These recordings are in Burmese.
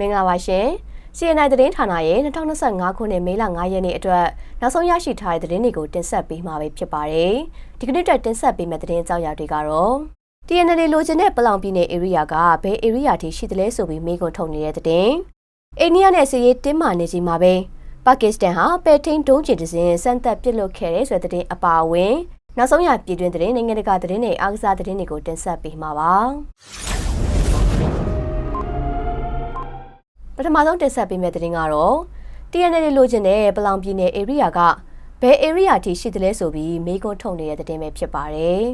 မင်္ဂလာပါရှင်။ CNI သတင်းဌာနရဲ့2025ခုနှစ်မေလ9ရက်နေ့အတွက်နောက်ဆုံးရရှိထားတဲ့သတင်းတွေကိုတင်ဆက်ပေးမှာဖြစ်ပါတယ်။ဒီကနေ့အတွက်တင်ဆက်ပေးမယ့်သတင်းအကြောင်းအရာတွေကတော့ TNL လိုချင်တဲ့ပလောင်ပြည်နယ် area ကဘယ် area ထိရှိသလဲဆိုပြီးမေးခွန်းထုတ်နေတဲ့သတင်း။အိန္ဒိယနဲ့စီရေးတင်းမာနေချိန်မှာပဲပါကစ္စတန်ဟာပဲထိန်ဒုံးကျည်တစ်စင်းစမ်းသပ်ပစ်လွတ်ခဲ့တဲ့ဆိုတဲ့သတင်းအပါအဝင် နောက်ဆုံးရပြည်တွင်းသတင်းနိုင်ငံတကာသတင်းတွေအားကစားသတင်းတွေကိုတင်ဆက်ပေးမှာပါ ထမဆုံးတင်ဆက်ပေးမယ့်သတင်းကတော့ TNL လိုချင်တဲ့ပလောင်ပြည်နယ် area ကဘယ် area ထိရှိသလဲဆိုပြီးမေးခွန်းထုတ်နေတဲ့သတင်းပဲဖြစ်ပါတယ်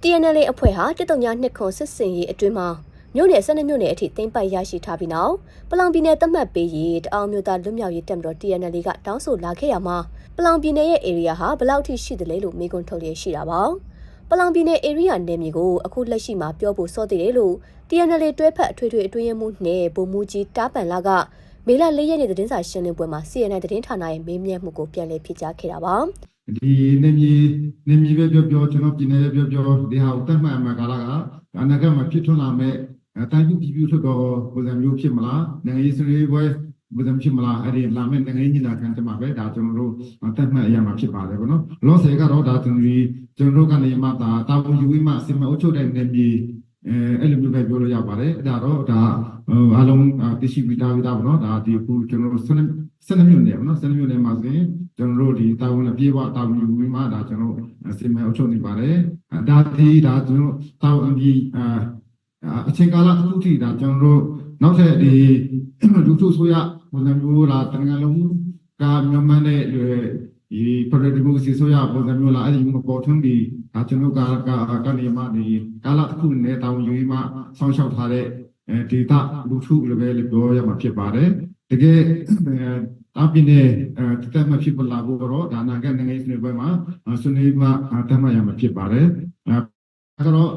TNL အဖွဲ့ဟာတစ်တုံညာနှစ်ခွန်စစ်စင်ရေးအတွင်းမှာမြို့နယ်12မြို့နယ်အထိသိမ်းပိုက်ရရှိထားပြီးနောက်ပလောင်ပြည်နယ်သတ်မှတ်ပေးရေးတအောင်မြို့သားလွတ်မြောက်ရေးတပ်မတော် TNL ကတောင်းဆိုလာခဲ့ရမှာပလောင်ပြည်နယ်ရဲ့ area ဟာဘယ်လောက်ထိရှိသလဲလို့မေးခွန်းထုတ်ရရှိတာပါပလောင်ပြည်နယ် area နယ်မြေကိုအခုလက်ရှိမှာပြောဖို့စောသေးတယ်လို့ TNL တွဲဖက်အထွေထွေအတွင်းရမှုနဲ့ဗိုလ်မှူးကြီးတားပန်လာကမေလ၄ရက်နေ့သတင်းစာရှင်းလင်းပွဲမှာ CNN သတင်းဌာနရဲ့မေးမြန်းမှုကိုပြန်လည်ဖြေကြားခဲ့တာပါဒီနေမြေနေမြေပဲပြောပြောကျွန်တော်ပြည်နယ်ပဲပြောပြောဒီဟာကိုတတ်မှတ်အမှကာလကအနာဂတ်မှာဖြစ်ထွန်းလာမဲ့အတိုင်းပြည်ပြည်ထွက်တော့ပုံစံမျိုးဖြစ်မလားနိုင်ငံရေးဆွေးနွေးပွဲပုံစံဖြစ်မလားအဲ့ဒီလာမဲ့နိုင်ငံရေးညီလာခံတမှာပဲဒါကျွန်တော်တို့တတ်မှတ်အရာမှာဖြစ်ပါတယ်ဗောနော်လောဆယ်ကတော့ဒါကျွန်တော်တို့ကျွန်တော်တို့ကနေမှဒါတာဝန်ယူပြီးမှစင်မအုပ်ချုပ်တဲ့နေမြေ အဲအဲ့လိုမျိုးပဲပြောလို့ရပါတယ်အဲ့ဒါတော့ဒါအားလုံးသိရှိပြီးသားပြီးသားဗောနော်ဒါဒီအခုကျွန်တော်တို့12 12မြို့နယ်ဗောနော်12မြို့နယ်မှာဆိုရင်ကျွန်တော်တို့ဒီတာဝန်အပြည့်အဝတာဝန်ယူပြီးမှဒါကျွန်တော်တို့စီမံအုပ်ချုပ်နေပါတယ်။ဒါဒီဒါကျွန်တော်တာဝန်ပြီးအာအချိန်ကာလတစ်ခုထိဒါကျွန်တော်တို့နောက်ထပ်ဒီလူထုဆိုရပုံစံမျိုးလားတန်ခါလုံးကမြန်မာနဲ့ဒီပရဒီမိုစီဆိုရပုံစံမျိုးလားအဲ့ဒီမပေါ်ထွန်းဒီ ဒါကျွန်တော်ကကကနေမှဒီကာလတစ်ခုနဲ့တာဝန်ယူပြီးမှဆောင်းလျှောက်ထားတဲ့ဒေတာလူထုလည်းပဲပြောရမှာဖြစ်ပါတယ်။တကယ်အပြင်းနဲ့အဲတက်မှဖြစ်ပလာဖို့တော့ဒါနာကနိုင်ငံရေးဆွေးနွေးပွဲမှာဆွေးနွေးမှတက်မှရမှာဖြစ်ပါတယ်အဲဒါတော့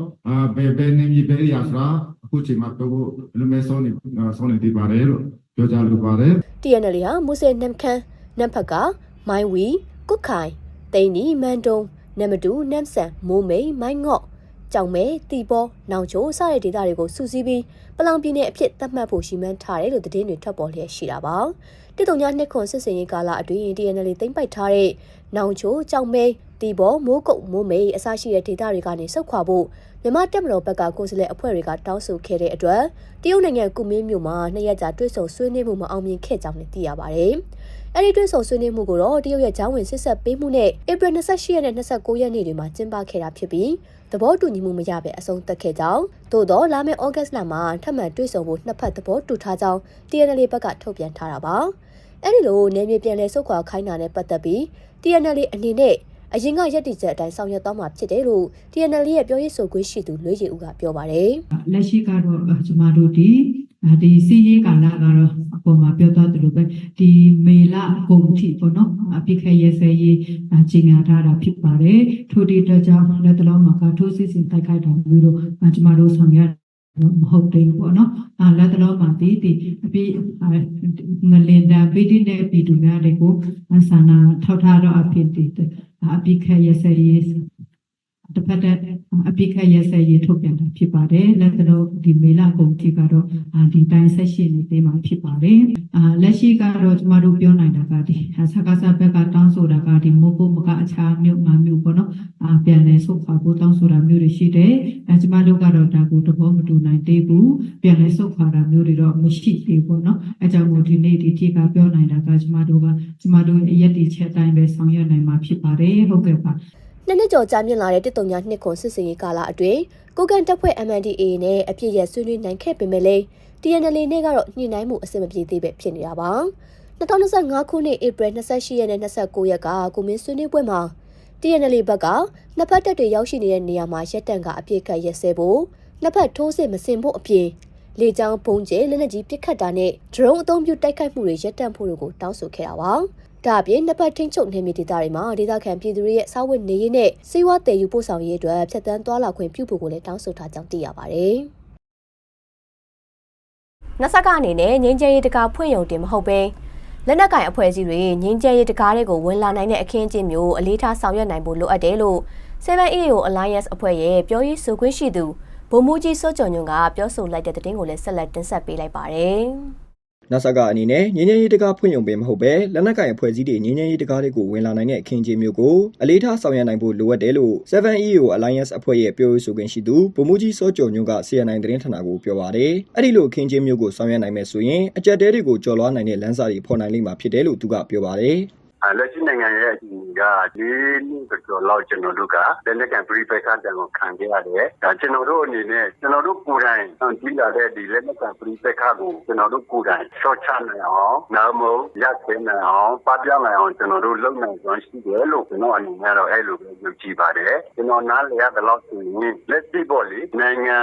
ဘယ်ဘယ်နေမြေဘယ်ရာဆိုတာအခုချိန်မှာပြောဖို့လူမဲဆုံးနေဆုံးနေသေးပါတယ်လို့ပြောကြလိုပါတယ် TNL ဟာမူဆယ်နမ်ခမ်းနမ်ဖက်ကမိုင်းဝီကုတ်ခိုင်တိန်နီမန်တုံ နမ်မတူနမ်ဆန်မိုးမိန်မိုင်းငော့ကြောင်မဲတီပေါ်နောင်ချိုစတဲ့ဒေသတွေကိုစုစည်းပြီးပလောင်ပြည်နယ်အဖြစ်သတ်မှတ်ဖို့ရှိမှန်းထားတယ်လို့သတင်းတွေထွက်ပေါ်လျက်ရှိတာပါတိတုံညာနှစ်ခွန်စစ်စင်ရေးကာလအတွင်း TNL သိမ့်ပိုက်ထားတဲ့နောင်ချိုကြောင်မဲ တီပေါ်မိုးကုတ်မိုးမိန်အစရှိတဲ့ဒေသတွေကနေဆုတ်ခွာဖို့မြန်မာတက်မတော်ဘက်ကကိုယ်စားလှယ်အဖွဲ့တွေကတောင်းဆိုခဲ့တဲ့အတွက်တရုတ်နိုင်ငံကုမင်းမြို့မှာနှစ်ရက်ကြာတွေ့ဆုံဆွေးနွေးမှုမအောင်မြင်ခဲ့ကြောင်းလည်းသိရပါတယ်။အဲဒီတွေ့ဆုံဆွေးနွေးမှုကိုတော့တရုတ်ရဲ့ဂျောင်းဝင်စစ်ဆက်ပေးမှုနဲ့ဧပြီ28ရက်နဲ့29ရက်နေ့တွေမှာကျင်းပခဲ့တာဖြစ်ပြီးသဘောတူညီမှုမရဘဲအဆုံးသတ်ခဲ့ကြောင်းသို့တော့လာမယ့်ဩဂတ်လမှာထပ်မံတွေ့ဆုံဖို့နှစ်ဖက်သဘောတူထားကြောင်း TNL ဘက်ကထုတ်ပြန်ထားတာပါ။အဲဒီလိုနေမြေပြန်လဲဆုတ်ခွာခိုင်းတာနဲ့ပတ်သက်ပြီး TNL အနေနဲ့ အရင်ကရက်တီချက်အတိုင်းဆောင်ရွက်သွားမှာဖြစ်တယ်လို့ TNL ရဲ့ပြောရေးဆိုခွင့်ရှိသူလွေးရီဦးကပြောပါတယ်လက်ရှိကတော့ကျမတို့ဒီဒီစီရေးကာလကတော့အပေါ်မှာပြောသွားသလိုပဲဒီမေလကုန်ထိပေါ့နော်အပိခရဲစဲရေးကြီးညာထားတာဖြစ်ပါတယ်ထို့ဒီတော့ကြောင့်လက်တလုံးမှာကထိုးစစ်စင်တိုက်ခိုက်တာမျိုးတို့ကျမတို့ဆောင်ရွက် မဟုတ်သေးဘူးပေါ့နော်အာလက်တလုံးမှာဒီဒီအပိငလင်တာပိတိနဲ့ပြည်သူများတွေကိုဆန္ဒထောက်ထားတော့အဖြစ်ဒီအပိခရဲစဲရေး တစ်ဖက်တဲ့အပိခတ်ရက်ဆက်ရေးထုတ်ပြန်တာဖြစ်ပါတယ်လက်ကတော့ဒီမေလကုန်ထိကတော့ဒီတိုင်းဆက်ရှိနေသေးမှာဖြစ်ပါတယ်အာလက်ရှိကတော့ကျမတို့ပြောနိုင်တာကဒီဆက်ကစားဘက်ကတောင်းဆိုတာကဒီမိုးကုတ်မကအခြားမြို့ငါမြို့ပေါ့နော်အာပြန်လဲဆုတ်ခွာဖို့တောင်းဆိုတာမျိုးတွေရှိတယ်အဲကျမတို့ကတော့ဒါကိုသဘောမတူနိုင်သေးဘူးပြန်လဲဆုတ်ခွာတာမျိုးတွေတော့မရှိသေးဘူးပေါ့နော်အဲကြောင့်မို့ဒီနေ့ဒီထိကပြောနိုင်တာကကျမတို့ကကျမတို့ရဲ့ရက်တီချက်တိုင်းပဲဆောင်ရွက်နိုင်မှာဖြစ်ပါတယ်ဟုတ်ကဲ့ပါ နှစ်နှစ်ကျော်ကြာမြင့်လာတဲ့တစ်တုံညာနှစ်ခွန်စစ်စင်ရေးကာလအတွင်းကိုကန်တပ်ဖွဲ့ MNDAA နဲ့အပြည့်ရဆွေးနွေးနိုင်ခဲ့ပေမဲ့လည်း TNL နဲ့ကတော့ညှိနှိုင်းမှုအဆင်မပြေသေးပဲဖြစ်နေတာပါ2025ခုနှစ်ဧပြီ28ရက်နဲ့29ရက်ကကိုမင်းဆွေးနွေးပွဲမှာ TNL ဘက်ကနှစ်ဖက်တပ်တွေရောက်ရှိနေတဲ့နေရာမှာရက်တန့်ကအပြည့်ကတ်ရက်စဲဖို့နှစ်ဖက်ထိုးစစ်မစင်ဖို့အပြင်လေကြောင်းပုံကျဲလက်နက်ကြီးပစ်ခတ်တာနဲ့ဒရုန်းအုံပြုတိုက်ခိုက်မှုတွေရပ်တန့်ဖို့တို့ကိုတောင်းဆိုခဲ့တာပါ။ ဒါအပြင်နှစ်ပတ်ထိန်းချုပ်နေမီဒေသတွေမှာဒေသခံပြည်သူတွေရဲ့စားဝတ်နေရေးနဲ့စေဝါတည်ယူပို့ဆောင်ရေးအတွက်ဖြတ်တန်းသွားလာခွင့်ပြုဖို့ကိုလည်းတောင်းဆိုထားကြောင်းသိရပါတယ်။နဆကအနေနဲ့ငင်းကျဲရေးတကာဖွင့်ရုံတင်မဟုတ်ပဲလက်နက်ကင်အဖွဲ့အစည်းတွေငင်းကျဲရေးတကားတွေကိုဝင်လာနိုင်တဲ့အခင်းအကျင်းမျိုးအလေးထားဆောင်ရွက်နိုင်ဖို့လိုအပ်တယ်လို့ 7AO Alliance အဖွဲ့ရဲ့ပြောရေးဆိုခွင့်ရှိသူဗဗိုလ်မှူးကြီးစောကျော်ညွန့်ကပြောဆိုလိုက်တဲ့သတင်းကိုလည်းဆက်လက်တင်ဆက်ပေးလိုက်ပါတယ် နာဆာကအနေနဲ့ငင်းငင်းရေးတကားဖွင့်ရုံပဲမဟုတ်ပဲလက်နက်ကင်အဖွဲ့အစည်းတွေငင်းငင်းရေးတကားတွေကိုဝင်လာနိုင်တဲ့အခင်းအကျင်းမျိုးကိုအလေးထားဆောင်ရွက်နိုင်ဖို့လိုအပ်တယ်လို့ 7EO Alliance အဖွဲ့ရဲ့ပြောရေးဆိုခွင့်ရှိသူဗိုလ်မှူးကြီးစောကျော်ညွန့်က CNN သတင်းဌာနကိုပြောပါတယ်။အဲ့ဒီလိုအခင်းအကျင်းမျိုးကိုဆောင်ရွက်နိုင်မယ်ဆိုရင်အကြက်တဲတွေကိုကျော်လွှားနိုင်တဲ့လမ်းစာတွေဖော်နိုင်လိမ့်မှာဖြစ်တယ်လို့သူကပြောပါတယ်။အဲ လက်ရှိနိုင်ငံရဲ့အကြီးကလေးနှစ်ကျော်လောက်ကျွန်တော်တို့ကလက်နက်ကန်ပရိပက္ခတန်ကိုခံခဲ့ရတယ်။ဒါကျွန်တော်တို့အနေနဲ့ကျွန်တော်တို့ကိုယ်တိုင်ကြီးလာတဲ့ဒီလက်နက်ကန်ပရိပက္ခကိုကျွန်တော်တို့ကိုယ်တိုင်ရှော့ချနိုင်အောင်နောက်မို့ရပ်စဲနိုင်အောင်ပပျောက်နိုင်အောင်ကျွန်တော်တို့လုပ်နိုင်စွမ်းရှိတယ်လို့ကျွန်တော်အနေနဲ့တော့အဲ့လိုပဲယုံကြည်ပါတယ်။ကျွန်တော်နားလည်ရတဲ့လောက်ဆိုရင်လက်ရှိပေါ်လေနိုင်ငံ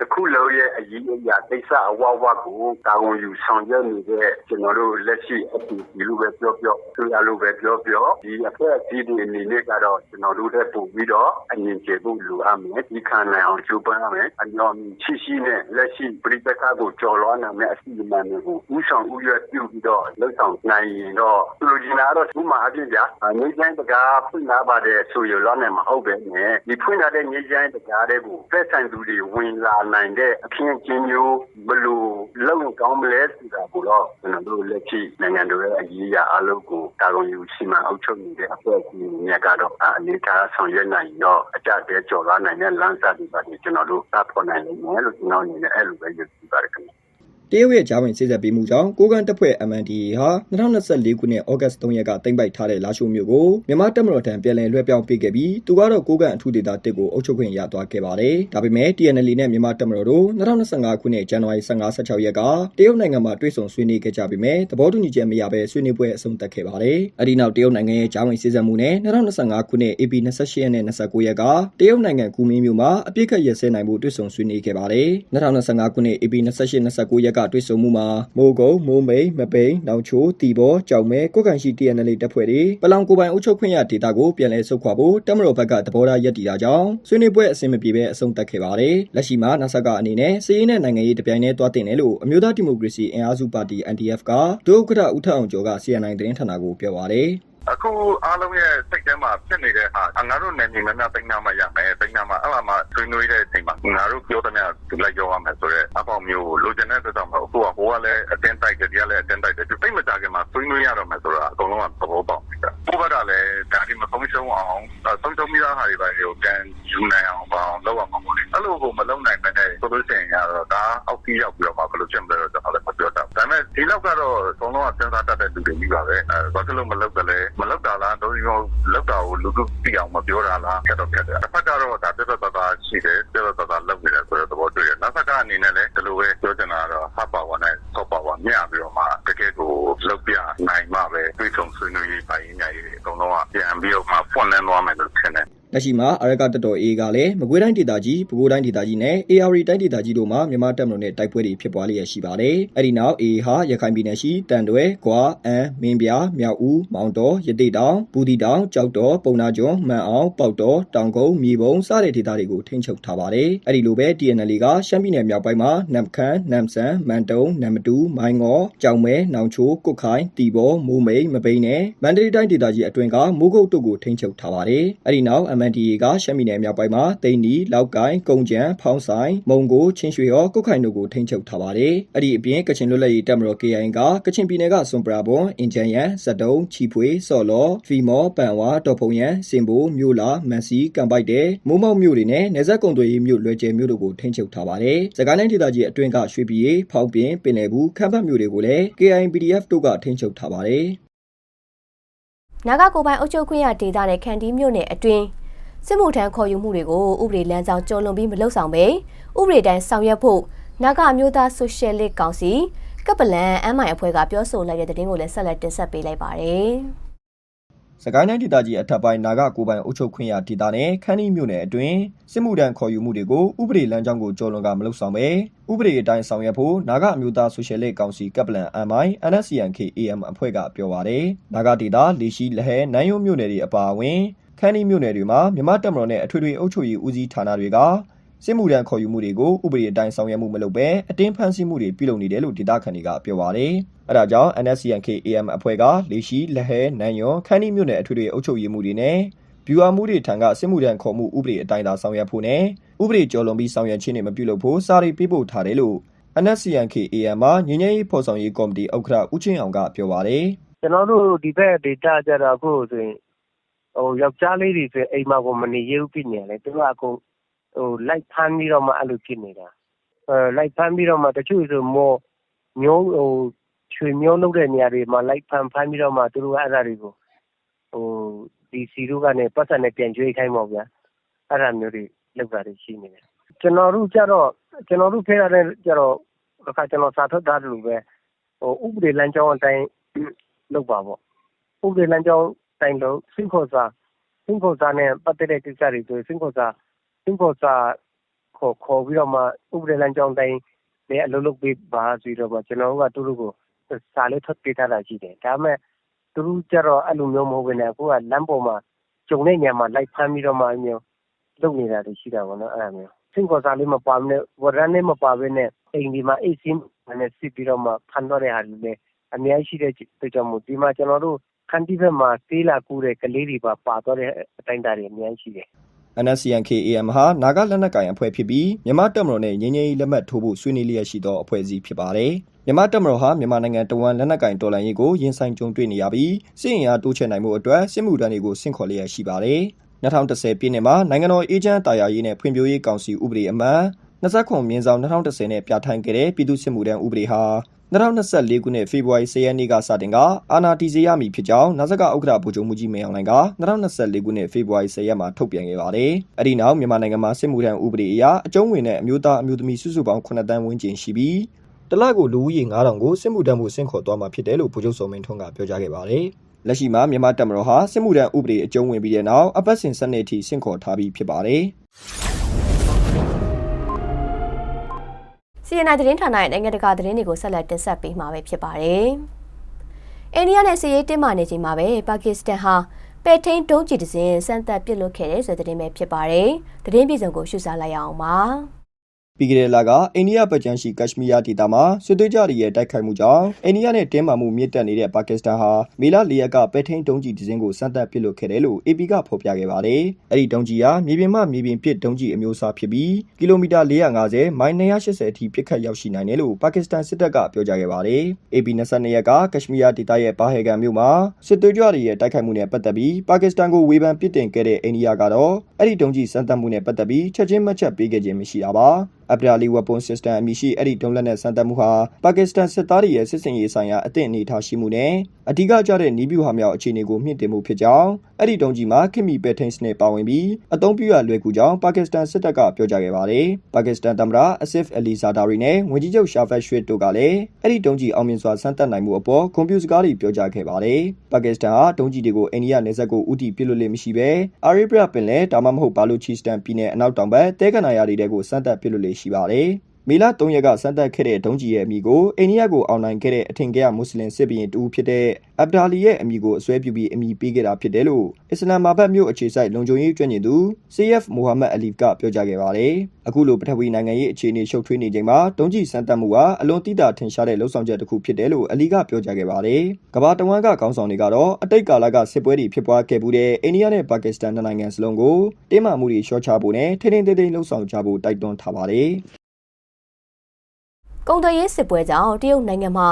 တစ်ခုလုံးရဲ့အရေးအရာကိစ္စအဝဝကိုတာဝန်ယူဆောင်ရွက်နေတဲ့ကျွန်တော်တို့လက်ရှိအတူဒီလိုပဲပြောပြောဆိုရလို့ပဲပြောပြောဒီအဖွဲ့အစည်းတွေအနေနဲ့ကတော့ကျွန်တော်တို့တဲ့ပို့ပြီးတော့အရင်ကျေဖို့လိုအပ်မယ်ဒီခံနိုင်အောင်ကြိုးပမ်းရမယ်အညော်မြရှိရှိနဲ့လက်ရှိပြည်ပခါကိုကြော်လွှားနိုင်မယ့်အစီအမံတွေကိုဥဆောင်ဥရွက်ပြုပြီးတော့လှုပ်ဆောင်နိုင်ရင်တော့သူတို့ကျင်လာတော့ဥမာအပြည့်ပြနေကျန်းတကားဖွင့်လာပါတယ်ဆိုရလောနဲ့မဟုတ်ပဲနဲ့ဒီဖွင့်လာတဲ့နေကျန်းတကားတွေကိုဖက်ဆိုင်သူတွေဝင်လာနိုင်တဲ့အခင်းအကျင်းမျိုးဘလို့လုံကောင်းမလဲဆိုတာကိုတော့ကျွန်တော်တို့လက်ရှိနိုင်ငံတော်ရဲ့အရေးအရာအလုပ်ကိုတာဝန်ယူစီမံအုပ်ချုပ်နေတဲ့အဖွဲ့အစည်းတွေကတော့အနေထားဆောင်ရွက်နိုင်တော့အကြတဲ့ကြော်လာနိုင်တဲ့လမ်းစာတွေပါကျွန်တော်တို့သတ်ဖော်နိုင်လိမ့်မယ်လို့ကျွန်တော်အနေနဲ့အဲ့လိုပဲယုံကြည်ပါတယ်ခင်ဗျ တရုတ်ရဲ့ဂျာဝင်စစ်ဆက်ပေးမှုကြောင့်ကိုကန်တပ်ဖွဲ့ MNDAA ဟာ2024ခုနှစ်ဩဂတ်3ရက်ကတင်ပိုက်ထားတဲ့လာရှိုးမြို့ကိုမြန်မာတပ်မတော်ထံပြန်လည်လွှဲပြောင်းပေးခဲ့ပြီးသူကတော့ကိုကန်အထူးဒေသတစ်ကိုအုပ်ချုပ်ခွင့်ရသွားခဲ့ပါတယ်။ဒါပေမဲ့ TNL နဲ့မြန်မာတပ်မတော်တို့2025ခုနှစ်ဇန်နဝါရီ15-16ရက်ကတရုတ်နိုင်ငံမှာတွေ့ဆုံဆွေးနွေးခဲ့ကြပြီးမဲ့သဘောတူညီချက်မရဘဲဆွေးနွေးပွဲအဆုံးသတ်ခဲ့ပါတယ်။အဲဒီနောက်တရုတ်နိုင်ငံရဲ့ဂျာဝင်စစ်ဆက်မှုနဲ့2025ခုနှစ် AP 28ရက်နဲ့29ရက်ကတရုတ်နိုင်ငံကူမင်းမြို့မှာအပြစ်ခတ်ရစဲနိုင်မှုတွေ့ဆုံဆွေးနွေးခဲ့ပါတယ်။2025ခုနှစ် AP 28-29ရက်ကတွေ့ဆုံမှုမှာမိုးကုတ်မိုးမိန်မပိန်နောင်ချိုတီဘောကြောင်မဲကိုကန်ရှိ TNL တပ်ဖွဲ့တွေပလောင်ကိုပိုင်အုပ်ချုပ်ခွင့်ရဒေတာကိုပြန်လည်ဆုတ်ခွာဖို့တပ်မတော်ဘက်ကသဘောထားရပ်တည်တာကြောင့်ဆွေးနွေးပွဲအဆင်မပြေဘဲအဆုံးသတ်ခဲ့ပါတယ်။လက်ရှိမှာနာဆာကအနေနဲ့စီးရင်တဲ့နိုင်ငံရေးတပြိုင်တည်းတွားတင်တယ်လို့အမျိုးသားဒီမိုကရေစီအင်အားစုပါတီ NDF ကဒုဥက္ကဋ္ဌဦးထက်အောင်ကျော်က CNN သတင်းဌာနကိုပြောပါတယ်။ အခုအားလုံးရဲ့စိတ်ထဲမှာဖြစ်နေတဲ့ဟာငါတို့နယ်မြေများများတိုင်းနာမှရမယ်တိုင်းနာမှအဲ့မှာမှဆွေးနွေးတဲ့အချိန်မှာငါတို့ပြောတဲ့များဒီလိုက်ပြောရမယ်ဆိုတော့အပေါမျိုးလိုချင်တဲ့အတွက်တော့မဟုတ်အခုကဟိုကလည်းအတင်းတိုက်တယ်ဒီကလည်းအတင်းတိုက်တယ်တိတ်မကြခင်မှာဆွေးနွေးရတော့မယ်ဆိုတော့အကုန်လုံးကသဘောပေါက်ပြီ။ဘုဘကလည်းဒါဒီမဆုံးရှုံးအောင်ဆုံးရှုံးပြီးသားဟာတွေပဲကိုကန်ယူနိုင်အောင်ပါအောင်လုပ်ရမှာမို့လေအဲ့လိုကိုမလုပ်နိုင်တဲ့ဆိုလို့ရှိရင်ကတော့ဒါအောက်ကြီးရောက်ပြီးတော့မှဘယ်လိုဖြစ်မလဲတော့ ဒါပေမဲ့ဒီလောက်ကတော့ အကုန်လုံးက စဉ်းစားတတ်တဲ့လူတွေကြီးပါပဲ။အဲဘာလို့ မလုပ်တယ်လဲ မလုပ်တာလားတို့ရောလောက်တာကို လူတို့သိအောင် မပြောတာလားဆက်တော့ ပြတယ်တစ်ဖက်ကတော့ဒါပြတ်သက်သာရှိတယ် ပြတ်သက်သာလုပ်နေတယ်ဆိုတဲ့သဘောတွေ့တယ်နောက်တစ်ခါအနေနဲ့လည်းဒီလိုပဲပြောချင်တာကတော့ဟပ်ပါဝါနဲ့ဆော့ပါဝါမျှပြီးတော့မှတကယ်ကိုလောက်ပြနိုင်မှပဲတွေ့ဆုံဆွေးနွေးရေးပိုင်းညာရေးအကုန်လုံးကပြန်ပြီးတော့မှဖွင့်လန်းသွားမယ်လို့ထင်တယ် လက်ရှိမှာအရကတတော် A ကလည်းမကွေးတိုင်းဒေသကြီးပဲခူးတိုင်းဒေသကြီးနဲ့ AR တိုင်းဒေသကြီးတို့မှာမြန်မာတပ်မတော်နဲ့တိုက်ပွဲတွေဖြစ်ပွားလျက်ရှိပါတယ်။အဲဒီနောက် A ဟာရခိုင်ပြည်နယ်ရှိတန်တွဲ၊ကွာ၊အမ်း၊မင်းပြား၊မြောက်ဦး၊မောင်တော်၊ရသေတောင်၊ဘူးတီတောင်၊ကြောက်တော်၊ပုံနာကျွန်း၊မှန်အောင်၊ပေါက်တော်၊တောင်ကုန်း၊မြေပုံစတဲ့ဒေသတွေကိုထိန်းချုပ်ထားပါတယ်။အဲဒီလိုပဲ TNL ကရှမ်းပြည်နယ်မြောက်ပိုင်းမှာနမ်ခမ်း၊နမ်ဆန်၊မန်တုံ၊နမ်မတူ၊မိုင်းငေါ်၊ကြောင်မဲ၊နောင်ချို၊ကုတ်ခိုင်၊တီဘော၊မိုးမိတ်၊မပိန်းနဲ့မန္တလေးတိုင်းဒေသကြီးအတွင်းကမိုးကုတ်တို့ကိုထိန်းချုပ်ထားပါတယ်။အဲဒီနောက် MNDAA ကရှမ်းပြည်နယ်မြောက်ပိုင်းမှာတိန်နီ၊လောက်ကိုင်း၊ကုန်းကျန်း၊ဖောင်းဆိုင်၊မုံကိုချင်းရွှေရောကုတ်ခိုင်တို့ကိုထိန်းချုပ်ထားပါတယ်။အဲ့ဒီအပြင်ကချင်လွတ်လပ်ရေးတပ်မတော် KIA ကကချင်ပြည်နယ်ကစွန်ပရာဘွန်၊အင်ဂျန်ယန်၊ဇက်တုံး၊ချီဖွေ၊စော်လော်၊ဖီမော်၊ပန်ဝါ၊တော်ဖုံရန်၊စင်ဘို၊မြို့လာ၊မန်စီ၊ကံပိုက်တဲ့မိုးမောက်မြို့တွေနဲ့နေဆက်ကုံတွေမြို့လွယ်ကျဲမြို့တို့ကိုထိန်းချုပ်ထားပါတယ်။စကိုင်းတိုင်းဒေသကြီးအတွင်းကရွှေပြည်၊ဖောင်းပြင်၊ပင်လယ်ဘူး၊ခမ်းဖတ်မြို့တွေကိုလည်း KIA PDF တို့ကထိန်းချုပ်ထားပါတယ်။နာဂကိုပိုင်အုပ်ချုပ်ခွင့်ရဒေသနဲ့ခန္တီးမြို့နယ်အတွင်း စစ်မှုထမ်းခေါ်ယူမှုတွေကိုဥပဒေလမ်းကြောင်းကျော်လွန်ပြီးမလှုပ်ဆောင်ပဲဥပဒေတိုင်းဆောင်ရွက်ဖို့နာဂအမျိုးသားဆိုရှယ်လစ်ကောင်စီကပလန်အမိုင်အဖွဲ့ကပြောဆိုလိုက်တဲ့သတင်းကိုလည်းဆက်လက်တင်ဆက်ပေးလိုက်ပါတယ်။စကိုင်းတိုင်းဒေသကြီးအထက်ပိုင်းနာဂကိုပိုင်အုပ်ချုပ်ခွင့်ရဒေသနဲ့ခန်းနီမြို့နယ်အတွင်းစစ်မှုထမ်းခေါ်ယူမှုတွေကိုဥပဒေလမ်းကြောင်းကိုကျော်လွန်ကမလုပ်ဆောင်ပဲဥပဒေအတိုင်းဆောင်ရွက်ဖို့နာဂအမျိုးသားဆိုရှယ်လစ်ကောင်စီကပလန် MI NSCNK AM အဖွဲ့ကပြောပါတယ်နာဂဒေသလေရှိလဟဲနန်းယုံမြို့နယ်တွေအပါအဝင် ခန်းနီမြို့နယ်တွေမှာမြမတက်မတော်နဲ့အထွေထွေအုပ်ချုပ်ရေးဦးစီးဌာနတွေကစစ်မှုထမ်းခေါ်ယူမှုတွေကိုဥပဒေအတိုင်းဆောင်ရွက်မှုမလုပ်ဘဲအတင်းဖန်ဆီးမှုတွေပြုလုပ်နေတယ်လို့ဒေသခံတွေကပြောပါတယ်။အဲဒါကြောင့် NSCNK AM အဖွဲ့ကလေရှိလက်ဟဲနန်းယွန်ခန်းနီမြို့နယ်အထွေထွေအုပ်ချုပ်ရေးမှုတွေနဲ့ဗျူဟာမှုတွေထံကစစ်မှုထမ်းခေါ်မှုဥပဒေအတိုင်းသာဆောင်ရွက်ဖို့နဲ့ဥပဒေကျော်လွန်ပြီးဆောင်ရွက်ခြင်းတွေမပြုလုပ်ဖို့စာရီပေးပို့ထားတယ်လို့ NSCNKAM မှာငញ្ញရေးဖော်ဆောင်ရေးကော်မတီဥက္ကဋ္ဌဦးချင်းအောင်ကပြောပါတယ်ကျွန်တော်တို့ဒီဘက်ဒေတာကြတော့အခုဆိုရင်ဟို ယောက်ျားလေးတွေဆိုရင်အိမ်မှာကိုမနေရဘူးဖြစ်နေတယ်သူကအကုန်ဟိုလိုက်ဖမ်းပြီးတော့မှအဲ့လိုဖြစ်နေတာအဲလိုက်ဖမ်းပြီးတော့မှတချို့ဆိုမောမျိုးဟိုချွေမျိုးလုပ်တဲ့နေရာတွေမှာလိုက်ဖမ်းဖမ်းပြီးတော့မှသူတို့ကအဲ့ဒါတွေကိုဟိုဒီစီတို့ကနေပတ်စံနဲ့ပြန်ကျွေးခိုင်းပါဗျာအဲ့ဒါမျိုးတွေလုပ်တာတွေရှိနေတယ်ကျွန်တော်တို့ကြတော့ကျွန်တော်တို့ဖေးရတဲ့ကြတော့အခါကျွန်တော်စာထုတ်တာတူပဲဟိုဥပဒေလမ်းကြောင်းအတိုင်းလုပ်ပါပေါ့ဥပဒေလမ်းကြောင်း တိုင်လို့စင်ခေါ်စာစင်ခေါ်စာနဲ့ပတ်သက်တဲ့ကိစ္စတွေဆိုစင်ခေါ်စာစင်ခေါ်စာခေါ်ခေါ်ပြီးတော့မှဥပဒေလမ်းကြောင်းတိုင်းလည်းအလုပ်လုပ်ပေးပါဆိုတော့မှကျွန်တော်တို့ကသူတို့ကိုစာလေးထွက်ပေးထားတာရှိတယ်ဒါပေမဲ့သူတို့ကြတော့အဲ့လိုမျိုးမဟုတ်ဘဲနဲ့အခုကလမ်းပေါ်မှာကျုံတဲ့ညမှာလိုက်ဖမ်းပြီးတော့မှမျိုးလုပ်နေတာတွေရှိတာပေါ့နော်အဲ့ဒါမျိုးစင်ခေါ်စာလေးမပါမနဲ့ဝရမ်းလေးမပါဘဲနဲ့အိမ်ဒီမှာအိတ်စင်းနဲ့စစ်ပြီးတော့မှဖမ်းတော့တဲ့ဟာတွေလည်းအများကြီးရှိတဲ့အတွက်ကြောင့်မို့ဒီမှာကျွန်တော်တို့ ခန်းတီးဘက်မှာသေးလာကူတဲ့ကလေးတွေပါပါတော့တဲ့အတိုင်းအတာတွေအများကြီးရှိတယ် NSCNKAM ဟာ နာဂလက်နက်ကိုင်အဖွဲ့ဖြစ်ပြီးမြန်မာတပ်မတော်နဲ့ငြိမ်းချမ်းရေးလက်မှတ်ထိုးဖို့ဆွေးနွေးလျက်ရှိသောအဖွဲ့အစည်းဖြစ်ပါတယ်။မြန်မာတပ်မတော်ဟာမြန်မာနိုင်ငံတဝန်လက်နက်ကိုင်တော်လှန်ရေးကိုရင်ဆိုင်ကြုံတွေ့နေရပြီးစစ်အင်အားတိုးချဲ့နိုင်မှုအတွက်စစ်မှုထမ်းတွေကိုဆင့်ခေါ်လျက်ရှိပါတယ်။2010ပြည့်နှစ်မှာနိုင်ငံတော်အေဂျင့်တာယာရေးနဲ့ဖွံ့ဖြိုးရေးကောင်စီဥပဒေအမှတ်29မြင်းဆောင်2010နဲ့ပြဋ္ဌာန်းခဲ့တဲ့ပြည်သူ့စစ်မှုထမ်းဥပဒေဟာ 2024ခုနှစ်ဖေဖော်ဝါရီ10ရက်နေ့ကစတင်ကအာဏာတည်စေရမည်ဖြစ်ကြောင်းနာဇကဥက္ကဋ္ဌဗိုလ်ချုပ်မှုကြီးမင်းအောင်လှိုင်က2024ခုနှစ်ဖေဖော်ဝါရီ10ရက်မှာထုတ်ပြန်ခဲ့ပါတယ်။အဲဒီနောက်မြန်မာနိုင်ငံမှာစစ်မှုထမ်းဥပဒေအရအကျုံးဝင်တဲ့အမျိုးသားအမျိုးသမီးစုစုပေါင်း9တန်းဝန်းကျင်ရှိပြီးတလကိုလူဦးရေ9000ကိုစစ်မှုထမ်းမှုဆင့်ခေါ်သွားမှာဖြစ်တယ်လို့ဗိုလ်ချုပ်စောမင်းထွန်းကပြောကြားခဲ့ပါတယ်။လက်ရှိမှာမြန်မာတပ်မတော်ဟာစစ်မှုထမ်းဥပဒေအကျုံးဝင်ပြီးတဲ့နောက်အပတ်စဉ်စနစ်အထိဆင့်ခေါ်ထားပြီးဖြစ်ပါတယ်။ CNI သတင်းဌာနရဲ့နိုင်ငံတကာသတင်းတွေကိုဆက်လက်တင်ဆက်ပေးမှာပဲဖြစ်ပါတယ်။အိန္ဒိယနဲ့စစ်ရေးတင်းမာနေချိန်မှာပဲပါကစ္စတန်ဟာပဲထိန်တုံးကြီးတစ်စင်းစမ်းသပ်ပစ်လွတ်ခဲ့တဲ့ဆိုတဲ့သတင်းပဲဖြစ်ပါတယ်။သတင်းပြည်စုံကိုရှုစားလိုက်ရအောင်ပါ။ ပြီးခဲ့တဲ့လကအိန္ဒိယပတ်ချမ်းရှိကက်ရှမီးယားဒေသမှာစစ်သွေးကြတွေရဲ့တိုက်ခိုက်မှုကြောင့်အိန္ဒိယနဲ့တင်းမာမှုမြင့်တက်နေတဲ့ပါကစ္စတန်ဟာမေလ၄ရက်ကပဲထိန်တုံးကြီးဒဇင်းကိုစမ်းသပ်ပစ်လွတ်ခဲ့တယ်လို့ AP ကဖော်ပြခဲ့ပါတယ်။အဲ့ဒီတုံးကြီးဟာမြေပြင်မှမြေပြင်ပစ်တုံးကြီးအမျိုးအစားဖြစ်ပြီးကီလိုမီတာ450မိုင်280အထိပစ်ခတ်ရောက်ရှိနိုင်တယ်လို့ပါကစ္စတန်စစ်တပ်ကပြောကြားခဲ့ပါတယ်။ AP 22ရက်ကကက်ရှမီးယားဒေသရဲ့ဘာဟေဂန်မြို့မှာစစ်သွေးကြတွေရဲ့တိုက်ခိုက်မှုနဲ့ပတ်သက်ပြီးပါကစ္စတန်ကိုဝေဖန်ပစ်တင်ခဲ့တဲ့အိန္ဒိယကတော့အဲ့ဒီတုံးကြီးစမ်းသပ်မှုနဲ့ပတ်သက်ပြီးချက်ချင်းမှတ်ချက်ပေးခဲ့ခြင်းမရှိတာပါ။ Abdali Weapon System အမည်ရှိအဲ့ဒီဒုံးလက်နဲ့စမ်းသပ်မှုဟာပါကစ္စတန်စစ်သားတွေရဲ့စစ်စင်ရေးဆိုင်ရာအသင့်အနေထားရှိမှုနဲ့ အဓိကကျတဲ့နီးဗျူဟာမြောက်အခြေအနေကိုမြင့်တင်မှုဖြစ်ကြောင်းအဲ့ဒီဒုံးကြီးမှာခင်မီပဲထိန်စနစ်ပါဝင်ပြီးအသုံးပြုရလွယ်ကူကြောင်းပါကစ္စတန်စစ်တပ်ကပြောကြားခဲ့ပါတယ်။ပါကစ္စတန်သမ္မတအဆစ်အလီဇာဒါရီနဲ့ဝန်ကြီးချုပ်ရှာဖတ်ရွှေတို့ကလည်းအဲ့ဒီဒုံးကြီးအောင်မြင်စွာစမ်းသပ်နိုင်မှုအပေါ်ကွန်ပျူတာစကားတွေပြောကြားခဲ့ပါတယ်။ပါကစ္စတန်ဟာဒုံးကြီးတွေကိုအိန္ဒိယနယ်စပ်ကိုဥတီပစ်လွတ်လေမရှိဘဲအာရေဗျပင်လယ်ဒါမှမဟုတ်ဘာလူချီစတန်ပြည်နယ်အနောက်တောင်ဘက်တဲကနာယာတွေကိုစမ်းသပ်ပစ်လွတ်လေရှိပါတယ်။ မေလ3ရက်ကစမ်းသပ်ခဲ့တဲ့ဒုံးကြီးရဲ့အမိကိုအိန္ဒိယကိုအောင်နိုင်ခဲ့တဲ့အထင်ကရမွတ်စလင်စစ်ဘီရင်တူဖြစ်တဲ့အဗ်ဒါလီရဲ့အမိကိုအစွဲပြုပြီးအမိပေးခဲ့တာဖြစ်တယ်လို့အစ္စလာမာဘတ်မြို့အခြေစိုက်လုံခြုံရေးကျွမ်းကျင်သူ CF မိုဟာမက်အလီကပြောကြားခဲ့ပါတယ်။အခုလိုပထဝီနိုင်ငံရေးအခြေအနေရှုပ်ထွေးနေချိန်မှာဒုံးကြီးစမ်းသပ်မှုကအလွန်တိတာထင်ရှားတဲ့လှုပ်ဆောင်ချက်တစ်ခုဖြစ်တယ်လို့အလီကပြောကြားခဲ့ပါတယ်။ကမ္ဘာတဝန်းကခေါင်းဆောင်တွေကတော့အတိတ်ကာလကစစ်ပွဲတွေဖြစ်ပွားခဲ့မှုတဲ့အိန္ဒိယနဲ့ပါကစ္စတန်နိုင်ငံစလုံးကိုတင်းမာမှုတွေလျှော့ချဖို့နဲ့ထိန်းထိန်းသိမ်းသိမ်းလှုပ်ဆောင်ကြဖို့တိုက်တွန်းထားပါတယ်။ ကုန်သွယ်ရေးစစ်ပွဲကြောင့်တရုတ်နိုင်ငံမှာ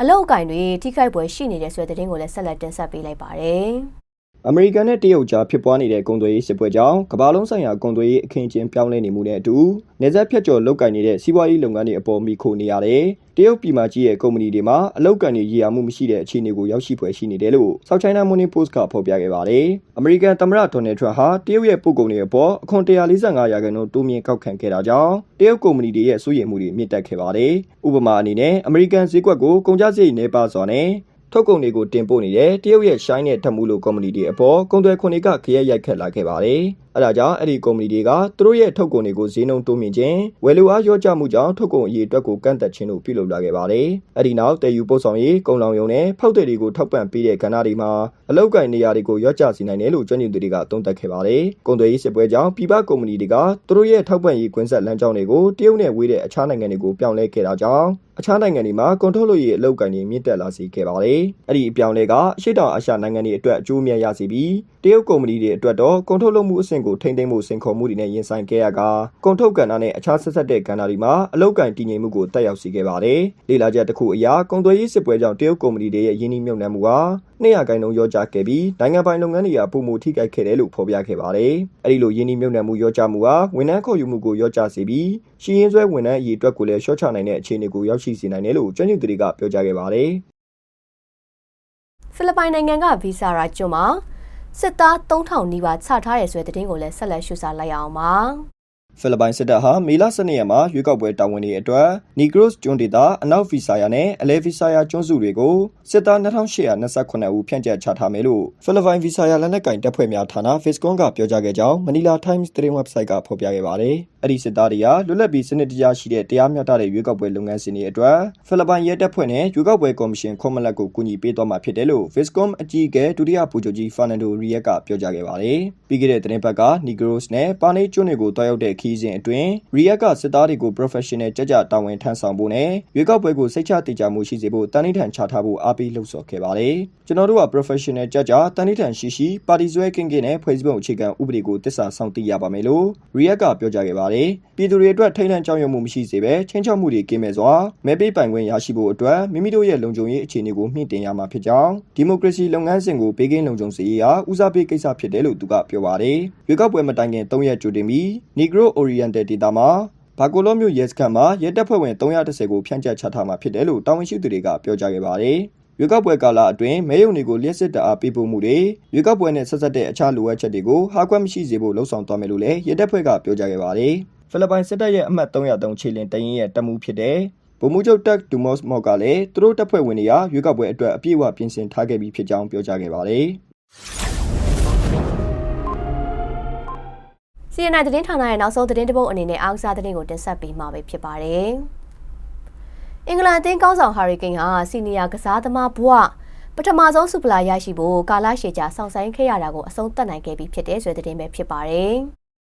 အလောက်အကင်တွေထိခိုက်ပွဲရှိနေတဲ့ဆိုတဲ့သတင်းကိုလည်းဆက်လက်တင်ဆက်ပေးလိုက်ပါတယ်။ အမေရိကန်နဲ့တရုတ်ကြားဖြစ်ပွားနေတဲ့ကုန်သွယ်ရေးစစ်ပွဲကြောင့်ကမ္ဘာလုံးဆိုင်ရာကုန်သွယ်ရေးအခင်းအကျင်းပြောင်းလဲနေမှုနဲ့အတူနေဆက်ဖြတ်ကျော်လုပ်ကိုင်နေတဲ့စီးပွားရေးလုပ်ငန်းတွေအပေါ်မိခိုနေရတယ်။တရုတ်ပြည်မှာကြီးရဲ့ကုမ္ပဏီတွေမှာအလောက်ကန်တွေရည်ရမှုမရှိတဲ့အခြေအနေကိုရောက်ရှိဖွယ်ရှိနေတယ်လို့ South China Morning Post ကဖော်ပြခဲ့ပါတယ်။အမေရိကန်သမ္မတဒေါ်နယ်ထရန့်ဟာတရုတ်ရဲ့ပို့ကုန်တွေအပေါ်အခွန်145ရာခိုင်နှုန်းတိုးမြင့်ကောက်ခံခဲ့တာကြောင့်တရုတ်ကုမ္ပဏီတွေရဲ့စိုးရိမ်မှုတွေမြင့်တက်ခဲ့ပါတယ်။ဥပမာအနေနဲ့အမေရိကန်ဈေးကွက်ကိုကုန်ကျစရိတ်နှဲပါစွာနဲ့ ထုတ်ကုန်တွေကိုတင်ပို့နေတဲ့ တရုတ်ရဲ့ ရှိုင်းနဲ့ ဓာတ်မူလို ကုမ္ပဏီတွေအပေါ် ကုန်သွယ်ခွန်တွေကခရက်ရိုက်ခတ်လာခဲ့ပါတယ်။ အဲဒါကြောင့်အဲ့ဒီကုမ္ပဏီတွေကသူတို့ရဲ့ထုတ်ကုန်တွေကိုဈေးနှုန်းတိုးမြင့်ခြင်းဝယ်လိုအားလျော့ကျမှုကြောင့်ထုတ်ကုန်အရေးအတွက်ကိုကန့်သက်ခြင်းတို့ပြုလုပ်လာခဲ့ပါတယ်။အဲ့ဒီနောက်တည်ယူပို့ဆောင်ရေးကုန်လောင်ရုံနဲ့ဖောက်သည်တွေကိုထောက်ပံ့ပေးတဲ့ကဏ္ဍတွေမှာအလောက်ကိုင်နေရာတွေကိုရော့ကျစေနိုင်တယ်လို့ကျွမ်းကျင်သူတွေကသုံးသပ်ခဲ့ပါတယ်။ကုန်သွယ်ရေးစစ်ပွဲကြောင့်ပြည်ပကုမ္ပဏီတွေကသူတို့ရဲ့ထောက်ပံ့ရေးကွင်းဆက်လမ်းကြောင်းတွေကိုတရုတ်နဲ့ဝေးတဲ့အခြားနိုင်ငံတွေကိုပြောင်းလဲခဲ့တာကြောင့်အခြားနိုင်ငံတွေမှာကွန်ထရိုလိုရေးအလောက်ကိုင်တွေမြင့်တက်လာစေခဲ့ပါတယ်။အဲ့ဒီအပြောင်းလဲကအရှေ့တောင်အာရှနိုင်ငံတွေအတွက်အကျိုးအမြတ်ရစေပြီးတရုတ်ကုမ္ပဏီတွေအတွက်တော့ကွန်ထရိုလိုမှုအဆင့်ကိုထိန်းသိမ်းမှုစင်ခေါ်မှုတွေနဲ့ရင်ဆိုင်ခဲ့ရကကွန်ထုတ်ကဏ္ဍနဲ့အခြားဆက်ဆက်တဲ့ကဏ္ဍတွေမှာအလောက်ကိုင်တည်ငြိမ်မှုကိုတက်ရောက်စေခဲ့ပါတယ်။လေလာချက်တစ်ခုအရကုန်သွယ်ရေးစစ်ပွဲကြောင့်တရုတ်ကုမ္ပဏီတွေရဲ့ယင်းနှိမ့်မြုပ်နှံမှုဟာ200ကိုင်နှုန်းရောကြခဲ့ပြီးနိုင်ငံပိုင်လုပ်ငန်းတွေကပုံမှုထိခိုက်ခဲ့တယ်လို့ဖော်ပြခဲ့ပါတယ်။အဲဒီလိုယင်းနှိမ့်မြုပ်နှံမှုရောကြမှုဟာဝန်ထမ်းခေါ်ယူမှုကိုရောကြစေပြီးရှင်းရင်းဆွဲဝန်ထမ်းအရေးအတွက်ကိုလည်းရှော့ချနိုင်တဲ့အခြေအနေကိုရောက်ရှိစေနိုင်တယ်လို့ကျွမ်းကျင်သူတွေကပြောကြားခဲ့ပါတယ်။ဖိလစ်ပိုင်နိုင်ငံကဗီဇာရာကျွန်းမှာ စစ်သား3000နီးပါးချထားရဲဆိုတဲ့သတင်းကိုလည်းဆက်လက်ရှုစားလိုက်ရအောင်ပါ။ဖိလစ်ပိုင်စစ်တပ်ဟာမေလ12ရက်မှာရွေးကောက်ပွဲတာဝန်တွေအတွက်နီဂရိုစ်ကျွန်းဒေသအနောက်ဗီဆာယာနဲ့အလဲဗီဆာယာကျွန်းစုတွေကိုစစ်သား2829ဦးဖြန့်ကျက်ချထားမယ်လို့ဖိလစ်ပိုင်ဗီဆာယာလက်နက်ကင်တပ်ဖွဲ့များဌာန Fiscon ကပြောကြားခဲ့ကြောင်းမနီလာ Times သတင်း website ကဖော်ပြခဲ့ပါတယ်။ အဲ့ဒီစစ်သားတွေဟာလွတ်လပ်ပြီးစနစ်တကျရှိတဲ့တရားမျှတတဲ့ရွေးကောက်ပွဲလုပ်ငန်းစဉ်တွေအတွက်ဖိလစ်ပိုင်ရဲတပ်ဖွဲ့နဲ့ရွေးကောက်ပွဲကော်မရှင်ခွန်မလက်ကိုကူညီပေးသွားမှာဖြစ်တယ်လို့ Fiscom အကြီးအကဲဒုတိယဗိုလ်ချုပ်ကြီး Fernando Reyes ကပြောကြားခဲ့ပါတယ်။ပြီးခဲ့တဲ့သတင်းပတ်က Negros နဲ့ပါနေကျွန်းတွေကိုတွားရောက်တဲ့ခီးစဉ်အတွင်း Reyes ကစစ်သားတွေကို professional ကြကြတာဝန်ထမ်းဆောင်ဖို့နဲ့ရွေးကောက်ပွဲကိုစိတ်ချတည်ကြမှုရှိစေဖို့တန်ဋိဌာန်ချထားဖို့အားပေးလှုံ့ဆော်ခဲ့ပါတယ်။ကျွန်တော်တို့က professional ကြကြတန်ဋိဌာန်ရှိရှိပါတီဆွဲကင်းကင်းနဲ့ဖွဲ့စည်းပုံအခြေခံဥပဒေကိုတစ္ဆာဆောင်သိရပါမယ်လို့ Reyes ကပြောကြားခဲ့ပါတယ်။ပြည်သူတွေအတွက်ထိန်းလန့်ကြောက်ရွံ့မှုမရှိစေဘဲချင်းချောက်မှုတွေကင်းမဲ့စွာမဲပေးပိုင်ခွင့်ရရှိဖို့အတွက်မိမိတို့ရဲ့လုံခြုံရေးအခြေအနေကိုမြင့်တင်ရမှာဖြစ်ကြောင်းဒီမိုကရေစီလုပ်ငန်းစဉ်ကိုဘေးကင်းလုံခြုံစေရေးဟာဦးစားပေးကိစ္စဖြစ်တယ်လို့သူကပြောပါတယ်။ရွေးကောက်ပွဲမတိုင်ခင်၃ရက်ကြိုတင်ပြီး Negro Oriental ဒေသမှာဘာကိုလောမျိုးရဲစခန်းမှာရဲတပ်ဖွဲ့ဝင်330ကိုဖြန့်ကျက်ချထားမှာဖြစ်တယ်လို့တာဝန်ရှိသူတွေကပြောကြားခဲ့ပါတယ်။ ရွေးကောက်ပွဲကာလအတွင်းမဲယုံတွေကိုလျှက်စစ်တအားပေးပို့မှုတွေရွေးကောက်ပွဲနဲ့ဆက်ဆက်တဲ့အခြားလိုအပ်ချက်တွေကိုဟာကွက်မရှိစေဖို့လှုံ့ဆော်သွားမယ်လို့လည်းရဲတပ်ဖွဲ့ကပြောကြားခဲ့ပါတယ်။ဖိလစ်ပိုင်စစ်တပ်ရဲ့အမှတ်303ခြေလင်တရင်ရဲ့တပ်မှုဖြစ်တဲ့ဗိုလ်မှူးချုပ်တက်ဒူမော့စ်မော့ကလည်းသူတို့တပ်ဖွဲ့ဝင်တွေကရွေးကောက်ပွဲအတွက်အပြည့်အဝပြင်ဆင်ထားခဲ့ပြီးဖြစ်ကြောင်းပြောကြားခဲ့ပါတယ်။ CNN သတင်းဌာနရဲ့နောက်ဆုံးသတင်းတစ်ပုဒ်အနေနဲ့အားကစားသတင်းကိုတင်ဆက်ပေးမှာပဲဖြစ်ပါတယ်။ အင်္ဂလန်အသင်းကောင်းဆောင်ဟာရီကိန်းဟာစီနီယာကစားသမားဘဝပထမဆုံးစူပလာရရှိဖို့ကာလရှည်ကြာစောင့်ဆိုင်ခဲ့ရတာကိုအဆုံးသတ်နိုင်ခဲ့ပြီဖြစ်တဲ့ဆိုတဲ့သတင်းပဲဖြစ်ပါတယ်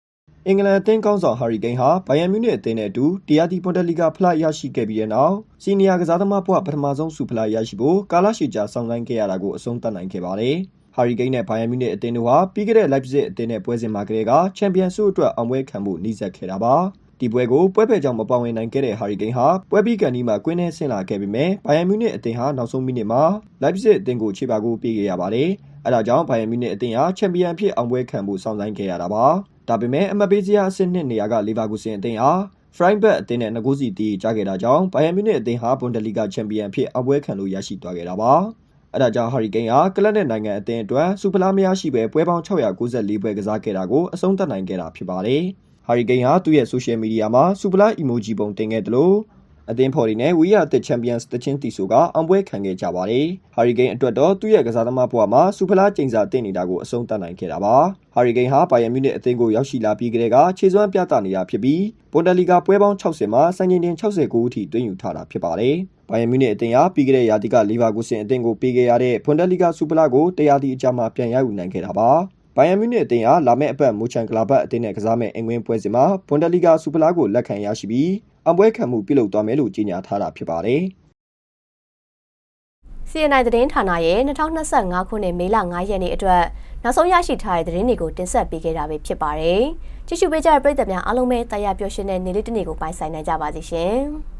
။အင်္ဂလန်အသင်းကောင်းဆောင်ဟာရီကိန်းဟာဘိုင်ယန်မြူးနစ်အသင်းနဲ့အတူတရားတီပွန်ဒလီဂါဖလားရရှိခဲ့ပြီးတဲ့နောက်စီနီယာကစားသမားဘဝပထမဆုံးစူဖလားရရှိဖို့ကာလရှည်ကြာစောင့်ဆိုင်းခဲ့ရတာကိုအဆုံးသတ်နိုင်ခဲ့ပါတယ်။ဟာရီကိန်းနဲ့ဘိုင်ယန်မြူးနစ်အသင်းတို့ဟာပြီးခဲ့တဲ့လိုက်ပစစ်အသင်းနဲ့ပွဲစဉ်မှာကလေးကချန်ပီယံဆုအတွက်အောင်ပွဲခံမှုနှိစက်ခဲ့တာပါ။ ဒီပွဲကိုပွဲဖက်ကြောင့်မပါဝင်နိုင်ခဲ့တဲ့ဟာရီကိန်းဟာပွဲပြီးကန်ဒီမှာကွင်းထဲဆင်းလာခဲ့ပေမဲ့ဘိုင်ယန်မြူးနစ်အသင်းဟာနောက်ဆုံးမိနစ်မှာလိုက်ပစစ်အသင်းကိုခြေပါကိုပေးခဲ့ရပါတယ်။အဲဒါကြောင့်ဘိုင်ယန်မြူးနစ်အသင်းဟာချန်ပီယံဖြစ်အောင်ပွဲခံမှုစောင့်ဆိုင်းခဲ့ရတာပါ။ဒါပေမဲ့အမတ်ပေးစရာအဆင့်နှစ်နေရာကလီဗာပူးစင်အသင်းဟာဖရိုင်းဘက်အသင်းနဲ့ငကိုးစီတီးကြခဲ့တာကြောင့်ဘိုင်ယန်မြူးနစ်အသင်းဟာဘွန်ဒလီဂါချန်ပီယံဖြစ်အောင်ပွဲခံလို့ရရှိသွားခဲ့တာပါ။အဲဒါကြောင့်ဟာရီကိန်းဟာကလပ်နဲ့နိုင်ငံအသင်းအတွက်စူပလာမရရှိပဲပွဲပေါင်း694ပွဲကစားခဲ့တာကိုအဆုံးသတ်နိုင်ခဲ့တာဖြစ်ပါတယ်။ ဟာရီကိန်းဟာသူ့ရဲ့ဆိုရှယ်မီဒီယာမှာစူပလာအီမိုဂျီပုံတင်ခဲ့တယ်လို့အသင်းဖော်တွေနဲ့ဝီယာတစ်ချန်ပီယံစ်တချင်းတီဆိုကအောင်ပွဲခံခဲ့ကြပါတယ်။ဟာရီကိန်းအတွက်တော့သူ့ရဲ့ကစားသမားဘဝမှာစူဖလားကျိန်စာတင်နေတာကိုအဆုံးသတ်နိုင်ခဲ့တာပါ။ဟာရီကိန်းဟာဘိုင်ယန်မြူးနစ်အသင်းကိုရောက်ရှိလာပြီးကတည်းကခြေစွမ်းပြသနေတာဖြစ်ပြီးဘွန်ဒလီဂါပွဲပေါင်း60မှာစံချိန်တင်69အထိတွင်းယူထားတာဖြစ်ပါတယ်။ဘိုင်ယန်မြူးနစ်အသင်းဟာပြီးခဲ့တဲ့ရာသီကလီဗာပူးစင်အသင်းကိုပေးခဲ့ရတဲ့ဘွန်ဒလီဂါစူဖလားကိုတရားတီအကြမှာပြန်ရယူနိုင်ခဲ့တာပါ။ ဘိုင်ယန်မြူးနစ်အသင်းဟာလာမယ့်အပတ်မူချန်ကလာဘတ်အသင်းနဲ့ကစားမယ့်အင်္ဂွင်းပွဲစဉ်မှာဘွန်ဒလီဂါစူဖလားကိုလက်ခံရရှိပြီးအပွဲခံမှုပြုလုပ်သွားမယ်လို့ကြေညာထားတာဖြစ်ပါတယ်။ CNI သတင်းဌာနရဲ့2025ခုနှစ်မေလ9ရက်နေ့အတွက်နောက်ဆုံးရရှိထားတဲ့သတင်းတွေကိုတင်ဆက်ပေးခဲ့တာပဲဖြစ်ပါတယ်။ကြည့်ရှုပေးကြတဲ့ပရိသတ်များအားလုံးပဲတရားပျော်ရွှင်တဲ့နေ့လေးတစ်နေ့ကိုပိုင်ဆိုင်နိုင်ကြပါစေရှင်။